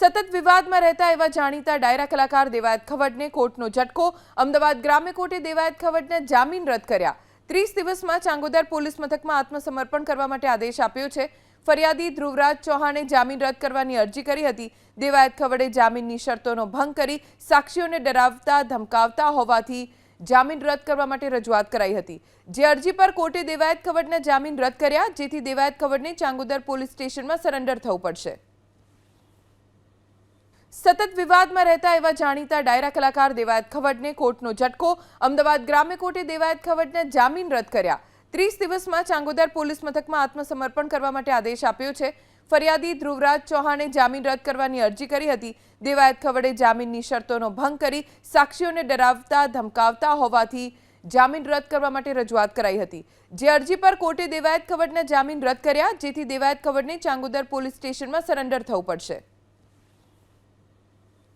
સતત વિવાદમાં રહેતા એવા જાણીતા ડાયરા કલાકાર દેવાયત ખવડને કોર્ટનો ઝટકો, અમદાવાદ ગ્રામ્ય કોર્ટે દેવાયત ખવડના જામીન રદ કર્યા. ત્રીસ દિવસમાં ચાંગોદર પોલીસ મથકમાં આત્મસમર્પણ કરવા માટે આદેશ આપ્યો છે. ફરિયાદી ધ્રુવરાજ ચૌહાણે જામીન રદ કરવાની અરજી કરી હતી. દેવાયત ખવડે જામીનની શરતોનો ભંગ કરી સાક્ષીઓને ડરાવતા, ધમકાવતા હોવાથી જામીન રદ કરવા માટે રજૂઆત કરાઈ હતી. જે અરજી પર કોર્ટે દેવાયત ખવડના જામીન રદ કર્યા, જેથી દેવાયત ખવડને ચાંગોદર પોલીસ સ્ટેશનમાં સરેન્ડર થવું પડશે. સતત વિવાદમાં રહેતા એવા જાણીતા ડાયરા કલાકાર દેવાયત ખવડને કોર્ટનો ઝટકો, અમદાવાદ ગ્રામ્ય કોર્ટે દેવાયત ખવડને જામીન રદ કર્યા. ત્રીસ દિવસમાં ચાંગોદર પોલીસ મથકમાં આત્મસમર્પણ કરવા માટે આદેશ આપ્યો છે. ફરિયાદી ધ્રુવરાજ ચૌહાણે જામીન રદ કરવાની અરજી કરી હતી. દેવાયત ખવડે જામીનની શરતોનો ભંગ કરી સાક્ષીઓને ડરાવતા, ધમકાવતા હોવાથી જામીન રદ કરવા માટે રજૂઆત કરાઈ હતી. જે અરજી પર કોર્ટે દેવાયત ખવડના જામીન રદ કર્યા, જેથી દેવાયત ખવડને ચાંગોદર પોલીસ સ્ટેશનમાં સરેન્ડર થવું પડશે.